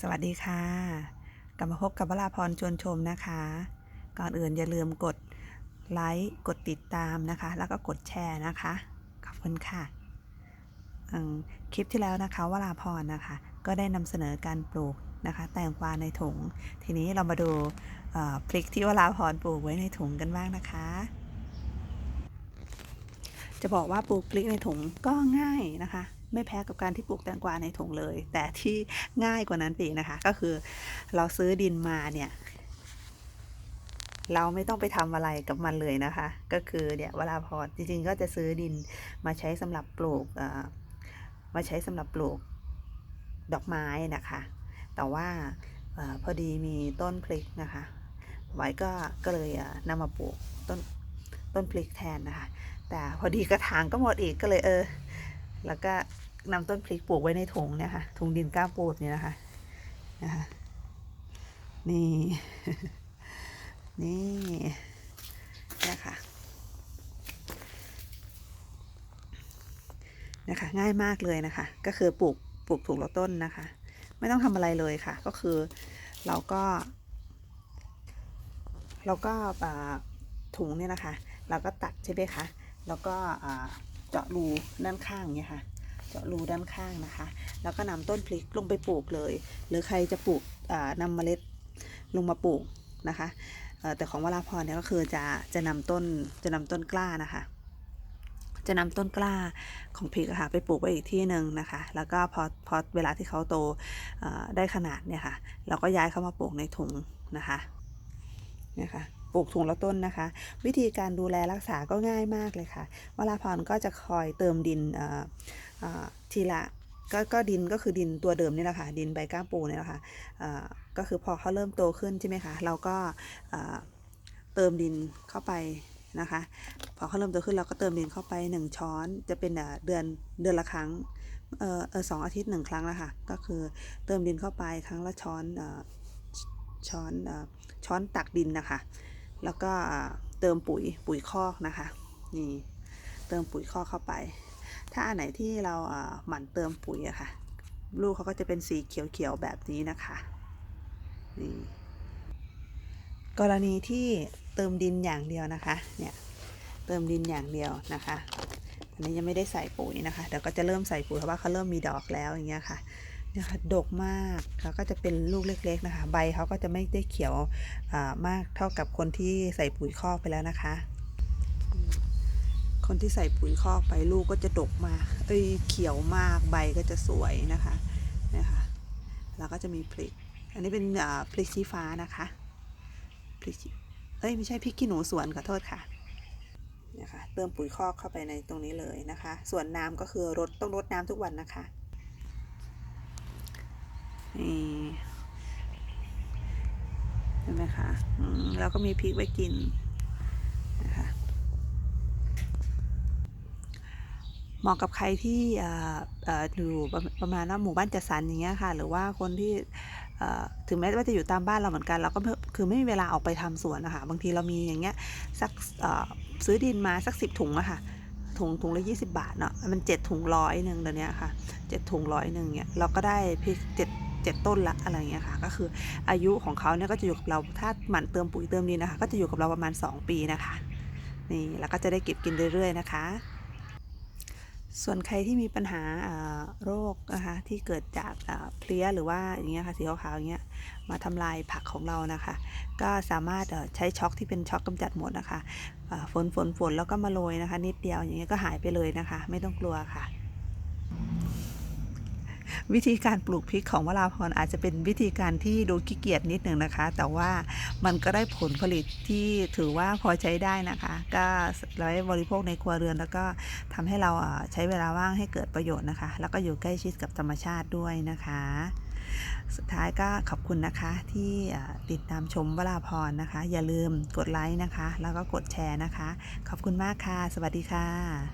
สวัสดีค่ะ กลับมาพบกับวราพรชวนชมนะคะ ก่อนอื่นอย่าลืมกดไลค์กดติดตามนะคะ แล้วก็กดแชร์นะคะ ขอบคุณค่ะคลิปที่แล้วนะคะวราพรนะคะ ก็ได้นำเสนอการปลูกนะคะ แตงกวาในถุง ทีนี้เรามาดูพริกที่วราพรปลูกไว้ในถุงกันบ้างนะคะ จะบอกว่าปลูกพริกในถุงก็ง่ายนะคะ ไม่แพ้กับการที่ปลูกแตงกวาในถุงเลย แต่ที่ง่ายกว่านั้นไปอีกนะคะ ก็คือเราซื้อดินมาเนี่ย เราไม่ต้องไปทำอะไรกับมันเลยนะคะ ก็คือเนี่ยเวลาพอจริงๆ ก็จะซื้อดินมาใช้สำหรับปลูกมาใช้สำหรับปลูกดอกไม้นะคะ แต่ว่าอพอดีมีต้นพริกนะคะ ไว้ก็ก็เลยนำมาปลูกต้นต้นพริกแทนนะคะ แต่พอดีกระถางก็หมดอีกก็เลยเออ แล้วก็นำต้นพริกปลูกไว้ในถุงเนี่ยค่ะถุงดินก้าปูดเนี่ยนะคะนะคะนี่ นี่นะคะนะคะ ง่ายมากเลยนะคะ ก็คือปลูกปลูกถูกละต้นนะคะ ไม่ต้องทำอะไรเลยค่ะ ก็คือเราก็ เราก็ถุงเนี่ยนะคะ เราก็ตัดใช่ไหมคะ แล้วก็อ่า เจาะรูด้านข้างเนี่ยค่ะ เจาะรูด้านข้างนะคะ แล้วก็นำต้นพริกลงไปปลูกเลย หรือใครจะปลูกอ่านำเมล็ดลงมาปลูกนะคะแต่ของวราพรเนี่ยก็คือจะจะนำต้นจะนำต้นกล้านะคะ จะนำต้นกล้าของพริกค่ะไปปลูกไว้อีกที่หนึ่งนะคะ แล้วก็พอพอเวลาที่เขาโตได้ขนาดเนี่ยค่ะ เราก็ย้ายเข้ามาปลูกในถุงนะคะนะคะ ปลูกถุงละต้นนะคะ วิธีการดูแลรักษาก็ง่ายมากเลยค่ะวราพรก็จะคอยเติมดินทีละก็ก็ดินก็คือดินตัวเดิมนี่แหละค่ะดินใบก้ามปูนี่แหละค่ะเอ่อก็คือพอเขาเริ่มโตขึ้นใช่ไหมคะเราก็เติมดินเข้าไปนะคะพอเขาเริ่มโตขึ้นเราก็เติมดินเข้าไป 1 ช้อนจะเป็นเดือนเดือนละครั้งเออสองอาทิตย์หนึ่งครั้งนะคะก็คือเติมดินเข้าไปครั้งละช้อนอช้อนอช้อนตักดินนะคะ แล้วก็เติมปุ๋ยปุ๋ยคอกนะคะนี่เติมปุ๋ยคอกเข้าไป ถ้าอันไหนที่เราหมั่นเติมปุ๋ยอะค่ะ ลูกเขาก็จะเป็นสีเขียวๆแบบนี้นะคะนี่กรณีที่เติมดินอย่างเดียวนะคะเนี่ยเติมดินอย่างเดียวนะคะอันนี้ยังไม่ได้ใส่ปุ๋ยนะคะเดี๋ยวก็จะเริ่มใส่ปุ๋ยเพราะว่าเขาเริ่มมีดอกแล้วอย่างเงี้ยค่ะ นี่ยค่ะดกมากแล้วก็จะเป็นลูกเล็ก ๆนะคะ ใบเขาก็จะไม่ได้เขียวมากเท่ากับคนที่ใส่ปุ๋ยคอกไปแล้วนะคะ คนที่ใส่ปุ๋ยคอกไปลูกก็จะดกมากเอ้ยเขียวมากใบก็จะสวยนะคะนะคะแล้วก็จะมีพริก อันนี้เป็นพริกชี้ฟ้านะคะพริกเอ้ยไม่ใช่พริกขี้หนูสวนขอโทษค่ะนะคะเติมปุ๋ยคอกเข้าไปในตรงนี้เลยนะคะ ส่วนน้ำก็คือรดต้องรดน้ำทุกวันนะคะ นี่ใช่ไหมคะมแล้วก็มีพริกไว้กินนะคะเหมาะกับใครที่อยู่ประมาณว่าหมู่บ้านจัดสรรอย่างเงี้ยค่ะ หรือว่าคนที่ถึงแม้ว่าจะอยู่ตามบ้านเราเหมือนกัน เราก็คือไม่มีเวลาออกไปทำสวนนะคะบางทีเรามีอย่างเงี้ยสักซื้อดินมาสักสิบถุงอะค่ะถุงถุงละยี่สิบาทเนาะมันเจ็ดถุงร้อยหนึ่งเดี๋ยวนี้ค่ะเจ็ดถุงร้อยหนึ่งเนี่ยเราก็ได้พริกเจ็ด เจ็ดต้นละอะไรเงี้ยค่ะก็คืออายุของเขาเนี่ยก็จะอยู่กับเราถ้าหมั่นเติมปุ๋ยเติมดินนะคะ ก็จะอยู่กับเราประมาณ 2 ปีนะคะนี่แล้วก็จะได้เก็บกินเรื่อยๆนะคะ ส่วนใครที่มีปัญหาโรคนะคะที่เกิดจากเพลี้ยหรือว่าอย่างเงี้ยค่ะสีขาวๆอย่างเงี้ยมาทำลายผักของเรานะคะ ก็สามารถใช้ช็อกที่เป็นช็อกกำจัดหมดนะคะฝนฝนฝนแล้วก็มาโรยนะคะ นิดเดียวอย่างเงี้ยก็หายไปเลยนะคะ ไม่ต้องกลัวค่ะ วิธีการปลูกพริกของวราพรอาจจะเป็นวิธีการที่ดูขี้เกียจนิดหนึ่งนะคะ แต่ว่ามันก็ได้ผลผลิตที่ถือว่าพอใช้ได้นะคะ ก็ไว้บริโภคในครัวเรือนแล้วก็ทำให้เราใช้เวลาว่างให้เกิดประโยชน์นะคะ แล้วก็อยู่ใกล้ชิดกับธรรมชาติด้วยนะคะสุดท้ายก็ขอบคุณนะคะที่ติดตามชมวราพรนะคะ อย่าลืมกดไลค์นะคะ แล้วก็กดแชร์นะคะ ขอบคุณมากค่ะ สวัสดีค่ะ